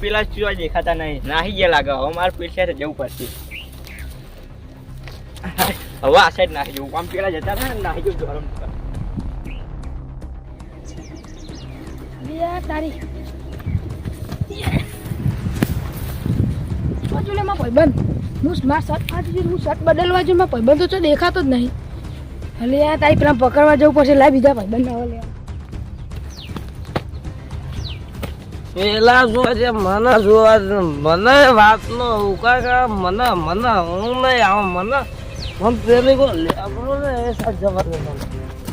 પેલા ચૂવા દેખાતા નહીં. નાહી ગયા લાગે. હવે મારે પેલી સાઈડ જવું પડશે. હવે આ સાઈડ નાહી જવું. આમ પેલા જતા ને, નાહી જવું ગરમ ભાઈબંધ હું માર શર્ટ ફાટી હું શર્ટ બદલવા જો માં ભાઈબંધ તો દેખાતો જ નહીં. હલે યાર, તારી પેલા પકડવા જવું પડશે. લાય બીજા ભાઈબંધ ના લે. પેલા જોવા છે, મને જોવા છે, મને વાતનો ઉકા મને મને હું નહીં આવું, મને હું પેલી કો લેબરો ને એ સાથ જવા દે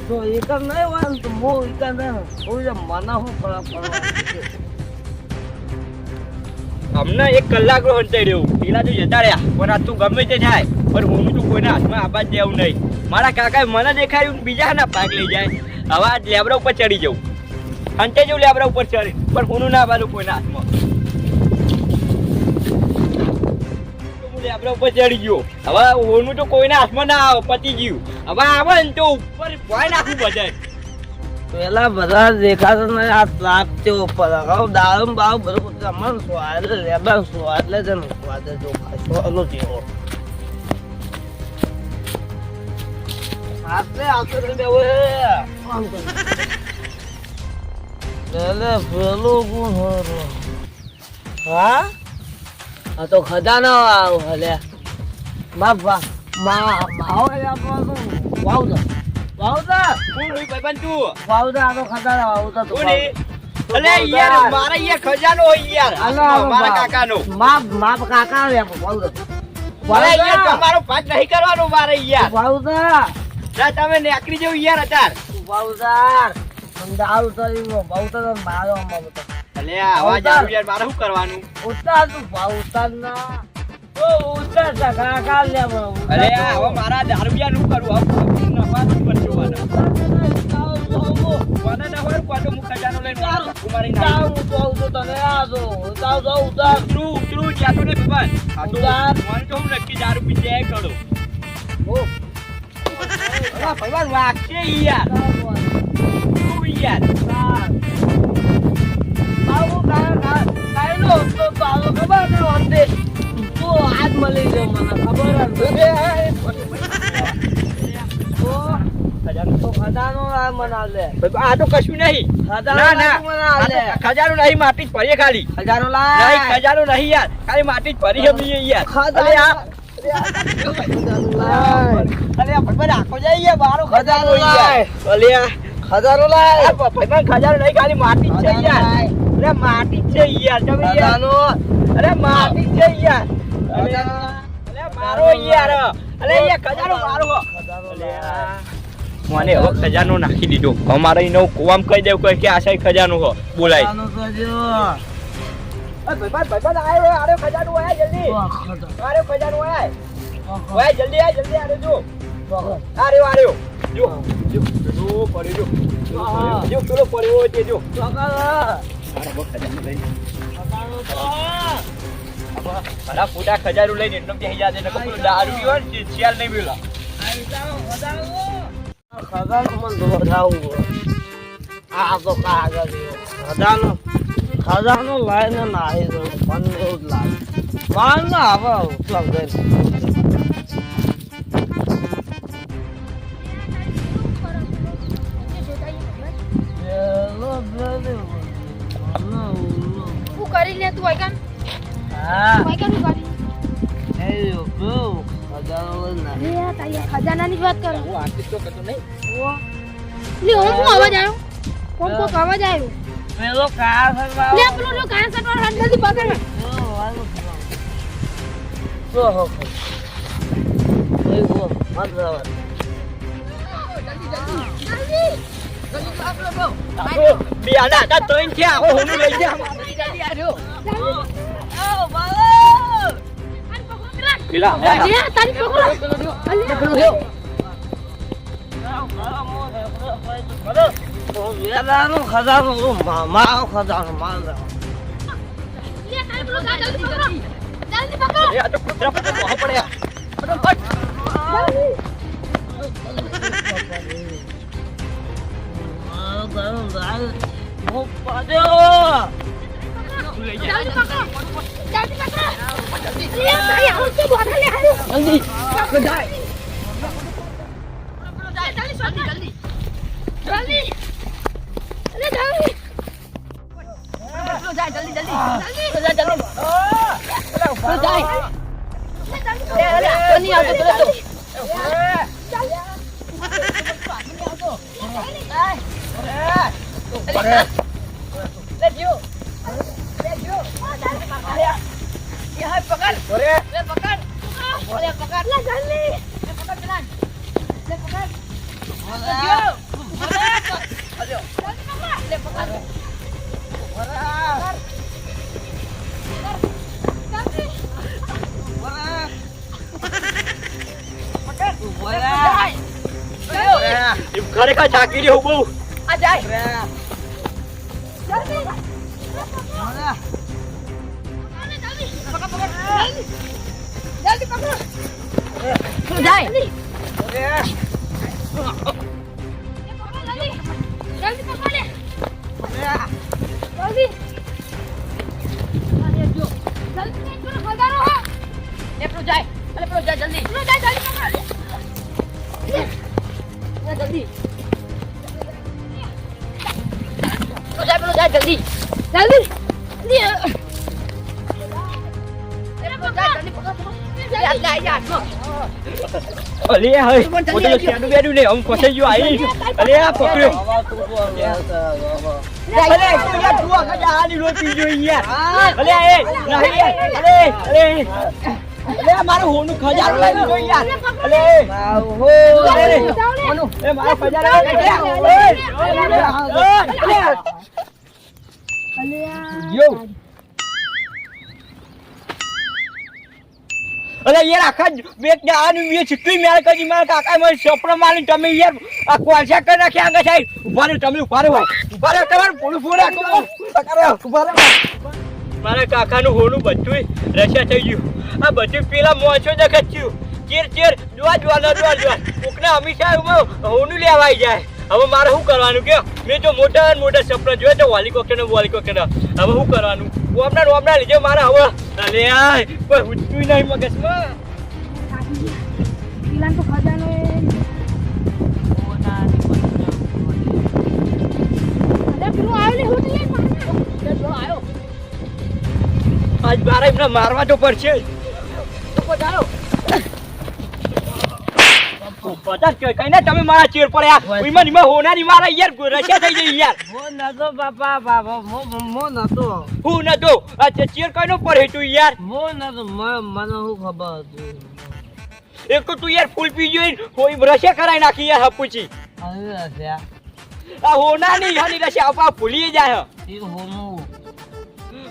તો એક નહીં હોય તો મો એક નહીં હું મને હું ખરાબ અમને એક કલાક નો હંતાઈ રહ્યું. પેલા તું જતા રહ્યા. પણ તું ગમે તે થાય. પણ હું તું કોઈના હાથમાં આબાદ દેવું નહીં. મારા કાકાએ મને દેખાડ્યું બીજા ના ભાગ લઈ જાય. હવે આ લેબરા ઉપર ચડી જવું. હંતે જવું લેબરા ઉપર ચડી પણ હું ના બાજુ કોઈના હાથમાં. ઉપર ચડી ગયો. હવે હોનું તો કોઈના હાથમાં ના આવે પતી ગયું. હવે આવે ને તો ઉપર ભોય નાખવું બધા પેલા બધા દેખાતો નહીં આ તાપ ઉપર. હવે દારૂ બાવ બધું તમને સ્વાદ લેબા સ્વાદ લે છે સ્વાદ જો ખાશો જેવો આમ કર પેલે કોણ હોરો હા? આ તો ખજાનો આવ હલે. મા બા મા માવો આપણો વાવ વાવતા કોણ હોય ભાઈબંધ તું વાવતા આ તો ખજાના વાવતા તો એ? અલે યાર મારા યાર ખજાનો હોય યાર. અલા, મારા કાકાનો. માપ માપ કાકા રે વાવતા મારે યાર તમારો ભાગ નહીં કરવાનો મારે યાર. વાવતા ના તમે નેકરી જેવું યાર અતાર વાવતા દારૂ તો વાવતા તો મારો. યાર શું કરવાનું? ઉતાર તું વાવતા ના ઓ ઉતાર તા કાકા લે અલે હવે મારા દારૂ હવે નફા શું કરજો મને મને ના હોય પાછો હું ખજાનો લઈને મારા કુમારી નાખી. ઉતરું ઉતરું. જ્યાં તો ને ભગવાન આ તો મને તો હું નક્કી દારૂ પી જાય કરો ભગવાન વાગશે યાર. તો ખજાનો કશું નહીં. ખજાનો ના ના. ખજાનો નહીં માટી જ ભરીએ ખાલી. ખજાનો નહીં લાય ખજાનો નહીં યાર. ખાલી માટી જ ભરી હમીએ યાર. ખજાનો આ. ખજાનો લાય. આખો જાય યાર મારો ખજાનો ખજાનો યાર. ખજાનો લાય. ભાઈબંધ નહીં ખાલી માટી જ છે યાર. અરે માટી જ છે યાર તમે યાર. અરે માટી જ છે યાર. અલે મારો યાર. અલે યાર ખજાનો મારો. મને હવે ખજાનો નાખી દીધો. અમારે એનો કોમ કહી દેવું કે આ સાહેબ ખજાનો હો બોલાય. ખજાનો ભાઈબંધ ભાઈબંધ આયો આરે ખજાનો આય જલ્દી. આરે ખજાનો. આય જલ્દી આય જલ્દી આરે જો. આરે રહ્યો જો જો જો પડ્યો જો. જો પેલો પડ્યો તે જો બો મારા ફૂટા ખજાનો લઈને એટલો બેહી જાજે દારૂ પીવો ને શિયાળ નહીં પીલો ખજાનો દોડાવું આ તો કાગળ ખજાનો ખજાનો લાઈને નાહી દઉં પણ એવું જ લાગે કરી લે તું આઈકન હા. આઈકન હું કરી એ પેલો ખજાનો લઈને તારી ખજાનાની વાત કરો. હું આર્ટિસ્ટ તો કરતો નહીં. લે હું શું અવાજ આવ્યો? કોણ કોક અવાજ આવ્યો? પેલો કાર સરવાળો લે પેલો લો સટવાળ હાથ જલ્દી પકડ બે હતા ત્રણ થયા હવે હું લઈ જા પેલા તારી પકડો પેલો ખજાનો મારો ખજાનો મારો લે જલ્દી જલ્દી જલ્દી જલ્દી પકડો જલ્દી પકડો એ આ તો કૂતરા પર તો બહુ પડ્યા જલ્દી મારો ગયો ગાય હું પાડ્યો તું લઈ જા જલ્દી પકડો એમ ખરેખર થાકી રહ્યો બહુ જલ્દી જલ્દી અલે હઈ પોતે શેડું બેડું ને. આમ ફસાઈ ગયો આઈ અલે આ પકડ્યો અલે તું યાર તું આખા જહાની રોજ પીજો યાર અલે એ નહીં યાર અલે અલે મારું હોનું ખજાનો લાવી ગયો યાર અલે અલે એ મારો ખજાનો અરે યાર, આખા બેક જવાનું મેં છૂટી મેળ કરી મારા કાકા મને સપનો મારી તમે યાર આ કોલસા કરી નાખ્યા આગળ સાહેબ. ઊભા રહો તમે ઊભા રહો ઊભા રહો તમારું પૂરું ફૂલ રાખો ઊભા રહો ઊભા રહો મારા કાકાનું હોનું બધું રશિયા થઈ ગયું. આ બધું પેલા મોચો થયું. ચેર ચેર, જોવા જોવા ન જોવા જોવા. કોકના હંમેશા હોનું લેવાઈ જાય. હવે મારે શું કરવાનું કે મેં જો મોટા મોટા સપના જોયા તો હોલિકોપ્ટર ને હોલિકોપ્ટર હવે શું કરવાનું? ઓમના ઓમના લીધે મારે હવે અલે આય, કોઈ હુચતું નહીં મગજમાં પેલા તો ખજાનો આજ મારવા તો પડશે. જ. કઈ ના તમે મારા ચેર પડ્યા. એમાં હોનારી મારા યાર રસ્યા થઈ ગઈ યાર. હું નતો બાપા બાપા મો મો નતો. હું નતો. આ ચેર કઈ નો પડે તું યાર? મો નતો મ- મને શું ખબર હતી? એક તો તું યાર ફૂલ પી કોઈ રસ્યા કરાઈ નાખી યાર હપુચી આ હોનાની હાની રસ્યા આપા ભૂલી જાય હોનું.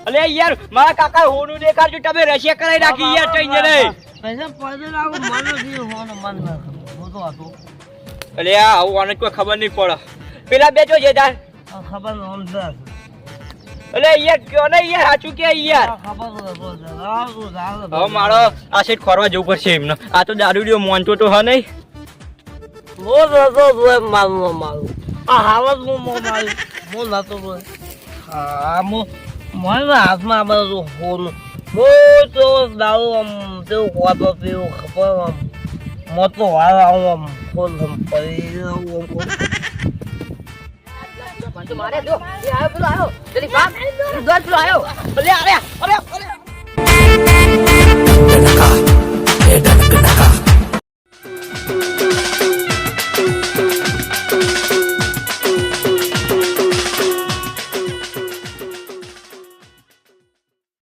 અલે યાર મારા કાકા હોનું દેખાડજો તમે રસ્યા કરાઈ નાખી યાર થઈ જણે પૈસા પડે આવું મને બી હોનું મન ન ખબર હું તો અલે આ આવું આને કોઈ ખબર નહીં પડે. પેલા બે જો જે તાર ખબર અંદર અલે યાર કયો ને યાર સાચું કે યાર? હતો હવે મારો આ સેટ ખોરવા જવું પડશે એમને. આ તો દારૂડિયો મોનતો તો હા નહીં? મો નતો તું મારું મારું આ હાલત હું મો મારું મો નતો તું હા હું મને હાથમાં આ બધું હોનું બહુ તો દારૂ આમ તેવું ખોતો તેવું ખબર આમ. મોટો વાર આવું આમ ફૂલ આમ પડી આવું આમ મારે જો આવ્યો પેલો આવ્યો જલ્દી ભાગ પેલો આવ્યો અલે અરે અરે અરે